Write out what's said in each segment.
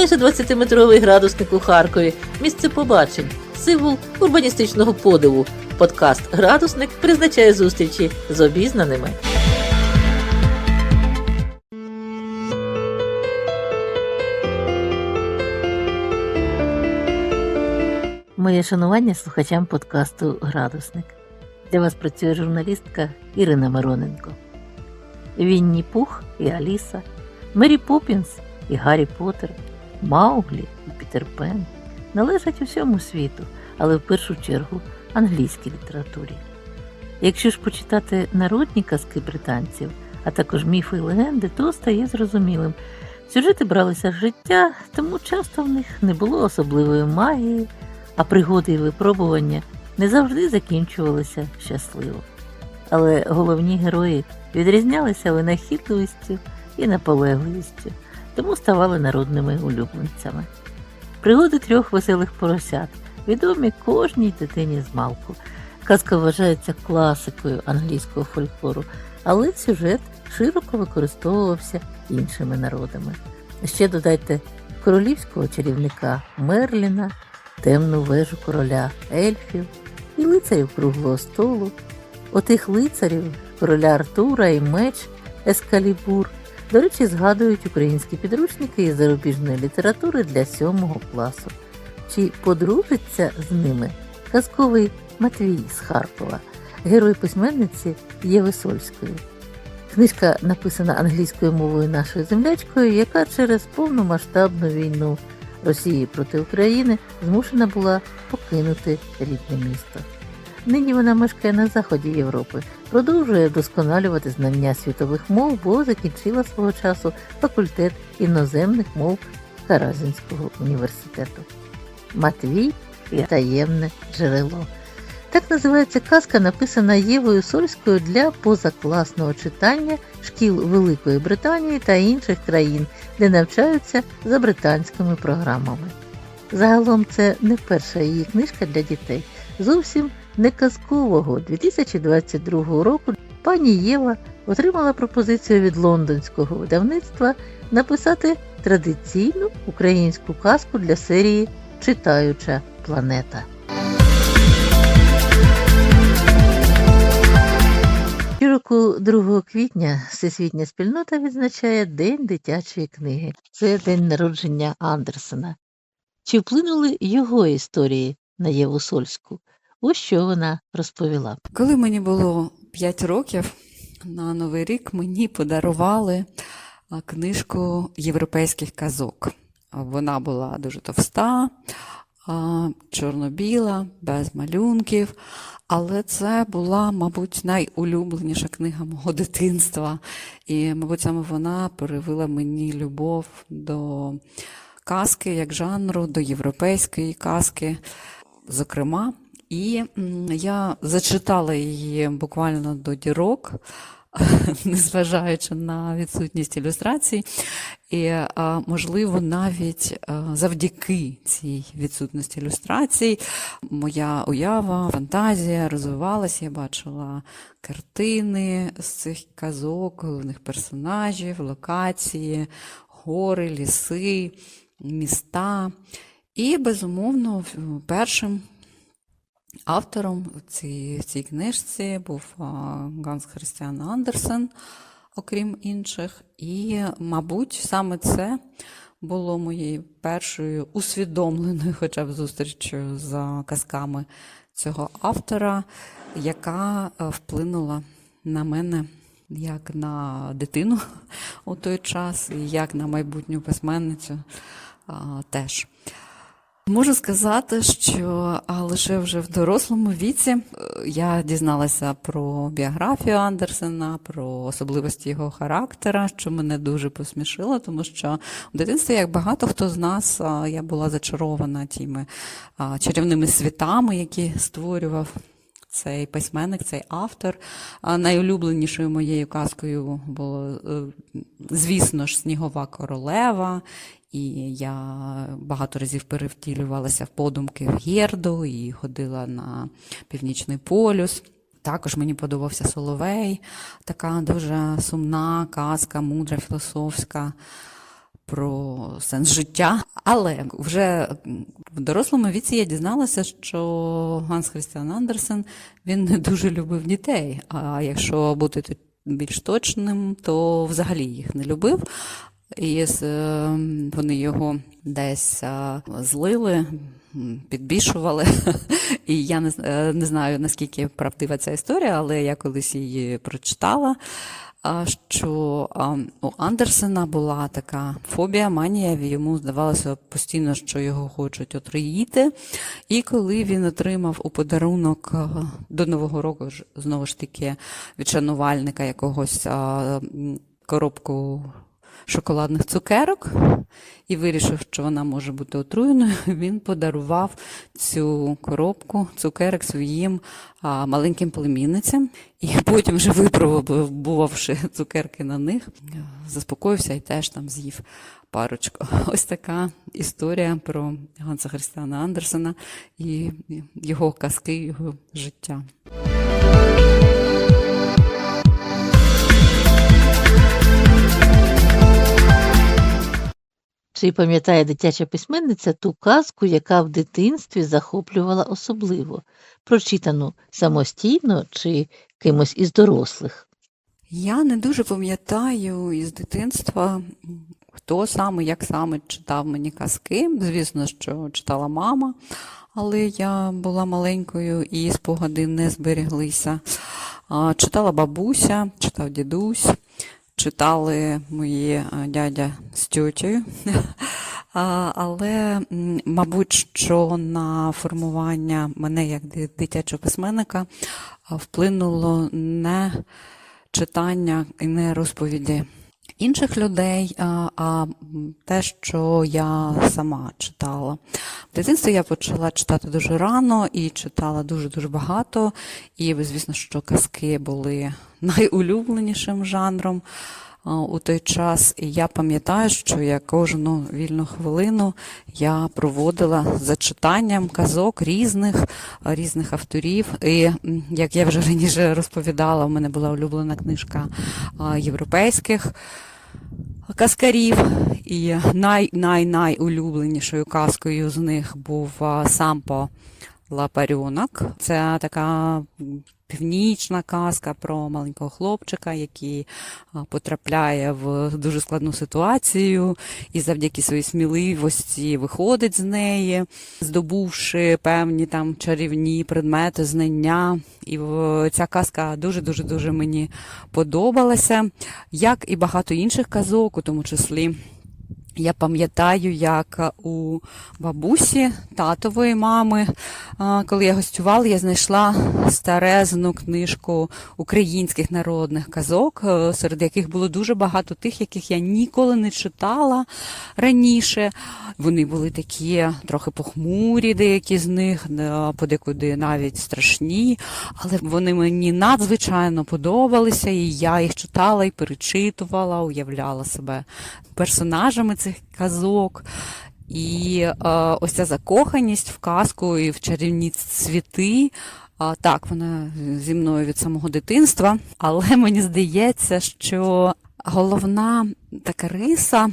Майже 20-метровий градусник у Харкові, місце побачень, символ урбаністичного подиву. Подкаст Градусник призначає зустрічі з обізнаними. Моє шанування слухачам подкасту Градусник. Для вас працює журналістка Ірина Мироненко. Вінні Пух і Аліса, Мері Поппінс і Гаррі Поттер, Мауглі і Пітер Пен належать усьому світу, але в першу чергу англійській літературі. Якщо ж почитати народні казки британців, а також міфи і легенди, то стає зрозумілим. Сюжети бралися з життя, тому часто в них не було особливої магії, а пригоди і випробування не завжди закінчувалися щасливо. Але головні герої відрізнялися винахідливістю і наполегливістю, тому ставали народними улюбленцями. Пригоди трьох веселих поросят відомі кожній дитині з малку. Казка вважається класикою англійського фольклору, але сюжет широко використовувався іншими народами. Ще додайте королівського чарівника Мерліна, темну вежу короля ельфів і лицарів круглого столу. Отих лицарів, короля Артура і меч Ескалібур, до речі, згадують українські підручники із зарубіжної літератури для сьомого класу. Чи подружиться з ними казковий Матвій з Харкова, герой письменниці Єви Сольської. Книжка написана англійською мовою нашою землячкою, яка через повномасштабну війну Росії проти України змушена була покинути рідне місто. Нині вона мешкає на заході Європи, продовжує вдосконалювати знання світових мов, бо закінчила свого часу факультет іноземних мов Каразінського університету. Матвій і таємне джерело. Так називається казка, написана Євою Сольською для позакласного читання шкіл Великої Британії та інших країн, де навчаються за британськими програмами. Загалом це не перша її книжка для дітей. Зовсім не казкового 2022 року пані Єва отримала пропозицію від лондонського видавництва написати традиційну українську казку для серії Читаюча планета. Щороку 2 квітня всесвітня спільнота відзначає День дитячої книги. Це день народження Андерсена. Чи вплинули його історії на Єву Сольську? Ось що вона розповіла. Коли мені було 5 років, на Новий рік мені подарували книжку європейських казок. Вона була дуже товста, чорно-біла, без малюнків. Але це була, мабуть, найулюбленіша книга мого дитинства. І, мабуть, саме вона перевила мені любов до казки як жанру, до європейської казки, зокрема. І я зачитала її буквально до дірок, незважаючи на відсутність ілюстрацій. І, можливо, навіть завдяки цій відсутності ілюстрацій моя уява, фантазія розвивалася. Я бачила картини з цих казок, головних персонажів, локації, гори, ліси, міста. І, безумовно, першим Автором в цій, в цій книжці був Ганс Христіан Андерсен, окрім інших. І, мабуть, саме це було моєю першою усвідомленою хоча б зустрічю з казками цього автора, яка е, вплинула на мене як на дитину у той час, і як на майбутню письменницю теж. Можу сказати, що лише вже в дорослому віці е, я дізналася про біографію Андерсена, про особливості його характера, що мене дуже посмішило, тому що в дитинстві, як багато хто з нас, я була зачарована тими чарівними світами, які створював цей письменник, цей автор. Найулюбленішою моєю казкою було, е, звісно ж, Снігова королева. І я багато разів перевтілювалася в подумки в Герду і ходила на Північний полюс. Також мені подобався Соловей, така дуже сумна казка, мудра, філософська про сенс життя. Але вже в дорослому віці я дізналася, що Ганс Христіан Андерсен він не дуже любив дітей. А якщо бути більш точним, то взагалі їх не любив. І е, вони його десь е, злили, підбішували. І я не, е, не знаю, наскільки правдива ця історія, але я колись її прочитала. Що у Андерсена була така фобія, манія, йому здавалося постійно, що його хочуть отруїти. І коли він отримав у подарунок до Нового року, знову ж таки, від шанувальника якогось коробку шоколадних цукерок і вирішив, що вона може бути отруєною, він подарував цю коробку цукерок своїм а, маленьким племінницям. І потім, вже випробувавши цукерки на них, заспокоївся і теж там з'їв парочку. Ось така історія про Ганса Христиана Андерсена і його казки, його життя. Чи пам'ятає дитяча письменниця ту казку, яка в дитинстві захоплювала особливо, прочитану самостійно чи кимось із дорослих? Я не дуже пам'ятаю із дитинства, хто саме, як саме читав мені казки. Звісно, що читала мама, але я була маленькою і спогади не збереглися. Читала бабуся, читав дідусь, читали мої дядя з тьотєю. Але, мабуть, що на формування мене як ди- дитячого письменника вплинуло не читання і не розповіді інших людей, а, а те, що я сама читала. В дитинстві я почала читати дуже рано і читала дуже-дуже багато. І, звісно, що казки були найулюбленішим жанром у той час. І я пам'ятаю, що я кожну вільну хвилину я проводила за читанням казок різних, різних авторів. І як я вже раніше розповідала, в мене була улюблена книжка європейських казкарів. І най, най, найулюбленішою казкою з них був Сампо Лапарьонок. Це така північна казка про маленького хлопчика, який потрапляє в дуже складну ситуацію і завдяки своїй сміливості виходить з неї, здобувши певні там чарівні предмети, знання. І в- ця казка дуже дуже дуже мені подобалася, як і багато інших казок, у тому числі. Я пам'ятаю, як у бабусі, татової мами, коли я гостювала, я знайшла старезну книжку українських народних казок, е, серед яких було дуже багато тих, яких я ніколи не читала раніше. Вони були такі трохи похмурі, деякі з них, е, подекуди навіть страшні, але вони мені надзвичайно подобалися, і я їх читала і перечитувала, уявляла себе персонажами цих казок. І е, ось ця закоханість в казку і в чарівні цвіти. А, так, вона зі мною від самого дитинства, але мені здається, що головна така риса,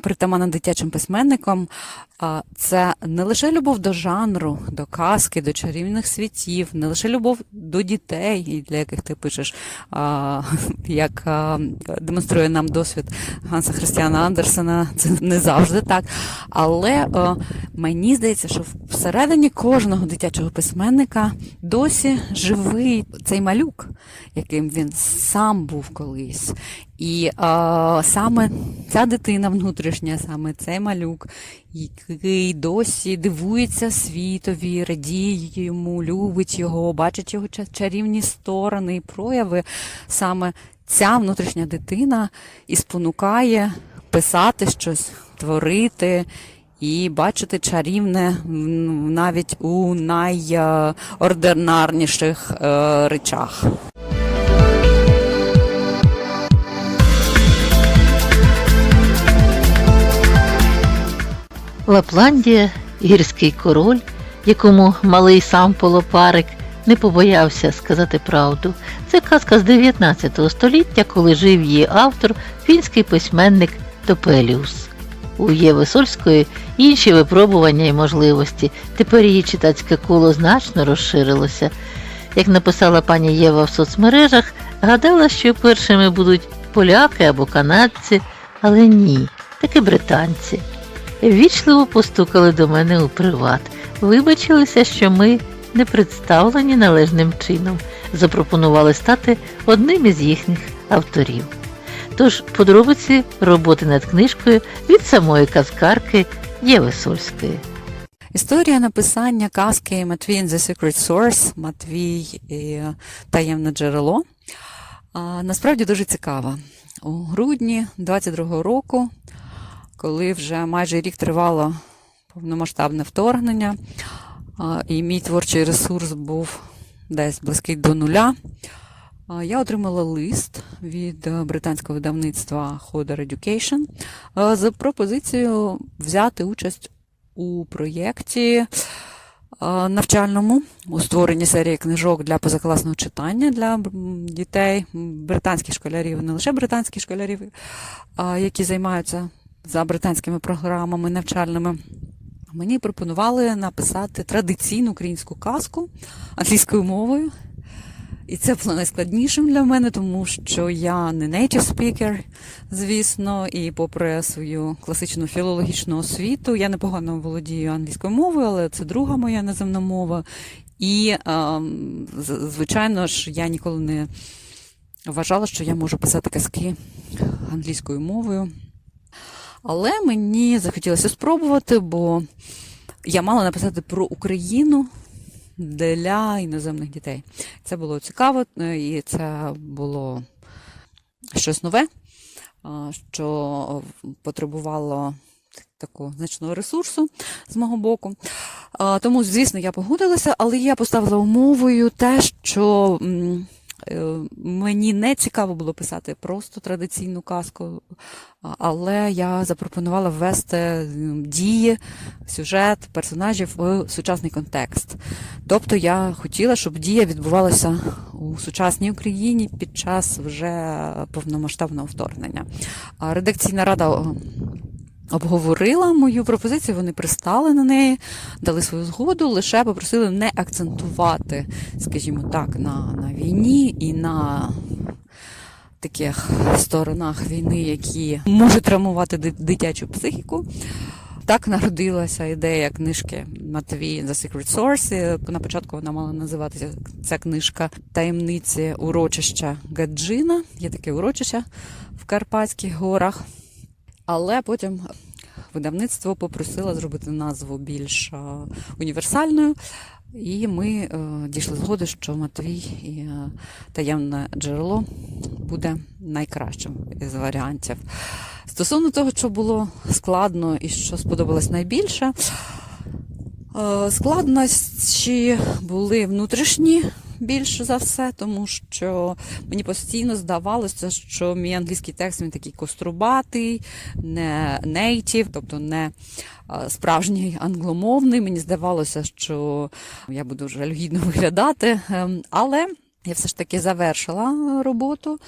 притамана дитячим письменникам, а, це не лише любов до жанру, до казки, до чарівних світів, не лише любов до дітей, для яких ти пишеш, як демонструє нам досвід Ганса Христіана Андерсена, це не завжди так. Але мені здається, що всередині кожного дитячого письменника досі живий цей малюк, яким він сам був колись. І саме ця дитина внутрішня, саме цей малюк, який досі дивується світові, радіє йому, любить його, бачить його ча- чарівні сторони і прояви. Саме ця внутрішня дитина і спонукає писати щось, творити. І бачити чарівне навіть у найординарніших е, речах. Лапландія гірський король, якому малий сам полопарик не побоявся сказати правду. Це казка з 19 століття, коли жив її автор, фінський письменник Топеліус. У Єви Сольської інші випробування і можливості. Тепер її читацьке коло значно розширилося. Як написала пані Єва в соцмережах, гадала, що першими будуть поляки або канадці, але ні, таки британці. Ввічливо постукали до мене у приват, вибачилися, що ми не представлені належним чином, запропонували стати одним із їхніх авторів. Тож подробиці роботи над книжкою від самої казкарки Єви Сольської. Історія написання казки Матвій and the Secret Source, Матвій і таємне джерело. Насправді дуже цікава. У грудні 22-го року, коли вже майже рік тривало повномасштабне вторгнення, і мій творчий ресурс був десь близький до нуля, я отримала лист від е, британського видавництва Hodder Education е, з пропозицією взяти участь у проєкті е, навчальному у створенні серії книжок для позакласного читання для дітей, британських школярів, не лише британських школярів, які займаються за британськими програмами навчальними. Мені пропонували написати традиційну українську казку англійською мовою. І це було найскладнішим для мене, тому що я не native speaker, звісно, і попри свою класичну філологічну освіту, я непогано володію англійською мовою, але це друга моя наземна мова. І, ем, звичайно ж, я ніколи не вважала, що я можу писати казки англійською мовою. Але мені захотілося спробувати, бо я мала написати про Україну для іноземних дітей. Це було цікаво, е, і це було щось нове, що потребувало такого значного ресурсу з мого боку. Тому, звісно, я погодилася, але я поставила умовою те, що мені не цікаво було писати просто традиційну казку, але я запропонувала ввести дії, сюжет, персонажів в сучасний контекст. Тобто я хотіла, щоб дія відбувалася у сучасній Україні під час вже повномасштабного вторгнення. Редакційна рада обговорила мою пропозицію, вони пристали на неї, дали свою згоду, лише попросили не акцентувати, скажімо так, на, на війні і на таких сторонах війни, які можуть травмувати дитячу психіку. Так народилася ідея книжки Матвій The Secret Source. На початку вона мала називатися ця книжка Таємниці урочища Гаджина. Є таке урочище в Карпатських горах. Але потім видавництво попросило зробити назву більш е, універсальною. І ми е, дійшли згоди, що Матвій і е, таємне джерело буде найкращим із варіантів. Стосовно того, що було складно і що сподобалось найбільше, складнощі були внутрішні більше за все, тому що мені постійно здавалося, що мій англійський текст він такий кострубатий, не нейтів, тобто не справжній англомовний. Мені здавалося, що я буду жалюгідно виглядати, Ем, але я все ж таки завершила роботу.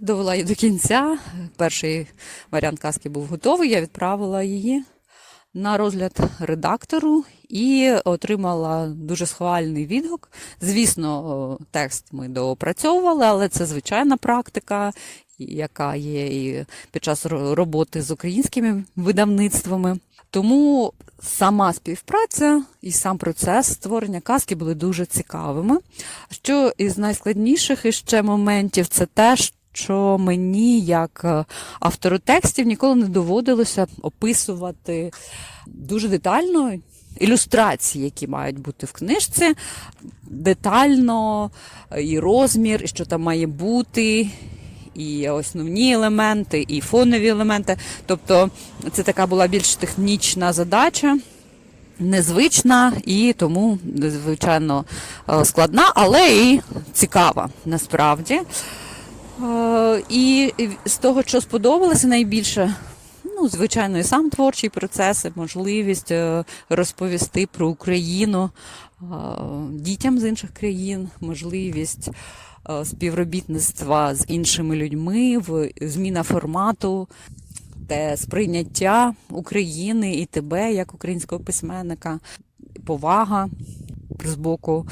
Довела її до кінця. Перший варіант казки був готовий. Я відправила її на розгляд редактору і отримала дуже схвальний відгук. Звісно, текст ми доопрацьовували, але це звичайна практика, яка є і під час роботи з українськими видавництвами. Тому сама співпраця і сам процес створення казки були дуже цікавими. Що із найскладніших іще моментів це те, що мені, як е, автору текстів, ніколи не доводилося описувати дуже детально ілюстрації, які мають бути в книжці, детально е, і розмір, і що там має бути. І основні елементи, і фонові елементи. Тобто це така була більш технічна задача, незвична і тому, звичайно, е, складна, але і цікава насправді. Е, І з того, що сподобалося найбільше, ну, звичайно, і сам творчий процес, і можливість е, розповісти про Україну е, дітям з інших країн, можливість співробітництва з іншими людьми, зміна формату. те сприйняття України і тебе як українського письменника, повага з боку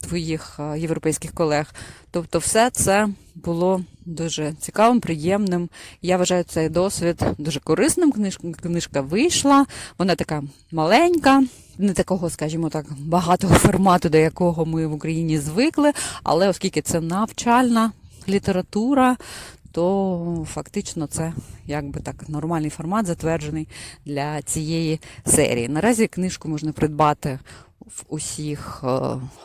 твоїх е, європейських колег. Тобто, все це було дуже цікавим, приємним. Я вважаю цей досвід дуже корисним. Книжка, книжка вийшла, вона така маленька, не такого, скажімо так, багатого формату, до якого ми в Україні звикли. Але оскільки це навчальна література, то фактично це якби так нормальний формат затверджений для цієї серії. Наразі книжку можна придбати в усіх е,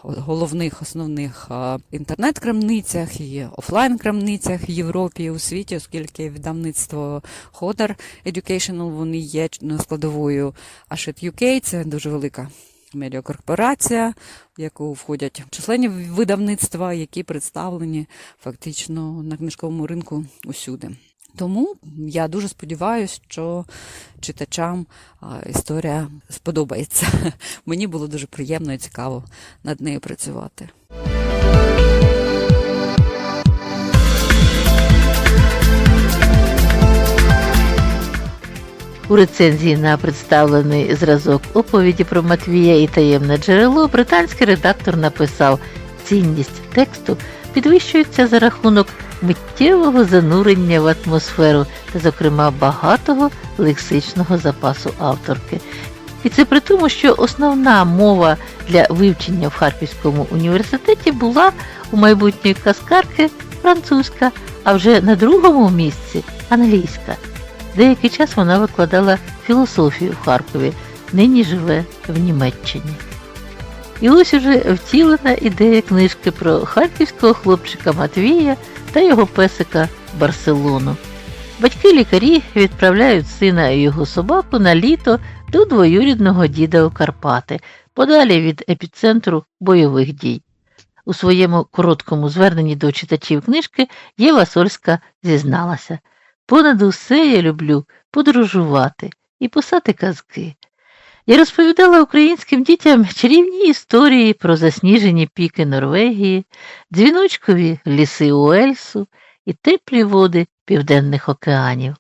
головних основних е, інтернет-крамницях і офлайн-крамницях в Європі і у світі, оскільки видавництво Ходер Educational, вони є складовою Ashit UK, це дуже велика медіакорпорація, в яку входять численні видавництва, які представлені фактично на книжковому ринку усюди. Тому я дуже сподіваюся, що читачам історія сподобається. Мені було дуже приємно і цікаво над нею працювати. У рецензії на представлений зразок оповіді про Матвія і таємне джерело британський редактор написав: цінність тексту підвищується за рахунок миттєвого занурення в атмосферу зокрема, багатого лексичного запасу авторки. І це при тому, що основна мова для вивчення в Харківському університеті була у майбутньої каскарки французька, а вже на другому місці англійська. Деякий час вона викладала філософію в Харкові, нині живе в Німеччині. І ось уже втілена ідея книжки про харківського хлопчика Матвія та його песика Барселону. Батьки лікарі відправляють сина і його собаку на літо до двоюрідного діда у Карпати, подалі від епіцентру бойових дій. У своєму короткому зверненні до читачів книжки Єва Сольська зізналася. Понад усе я люблю подорожувати і писати казки. Я розповідала українським дітям чарівні історії про засніжені піки Норвегії, дзвіночкові ліси Уельсу і теплі води південних океанів.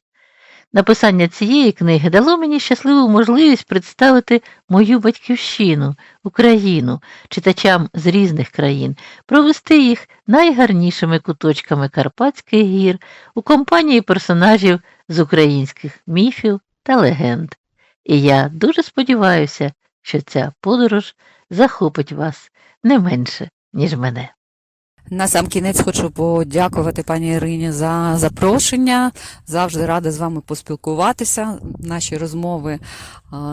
Написання цієї книги дало мені щасливу можливість представити мою батьківщину, Україну, читачам з різних країн, провести їх найгарнішими куточками Карпатських гір у компанії персонажів з українських міфів та легенд. І я дуже сподіваюся, що ця подорож захопить вас не менше, ніж мене. На сам кінець хочу подякувати пані Ірині за запрошення. Завжди рада з вами поспілкуватися. Наші розмови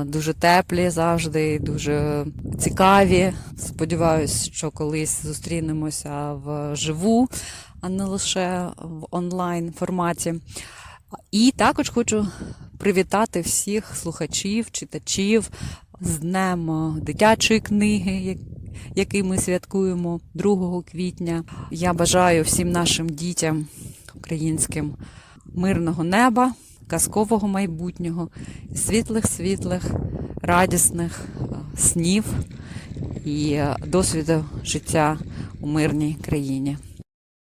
дуже теплі, завжди дуже цікаві. Сподіваюсь, що колись зустрінемося вживу, а не лише в онлайн форматі. І також хочу привітати всіх слухачів, читачів з Днем дитячої книги, який ми святкуємо 2 квітня. Я бажаю всім нашим дітям українським мирного неба, казкового майбутнього, світлих, світлих, радісних е, снів і е, досвіду життя у мирній країні.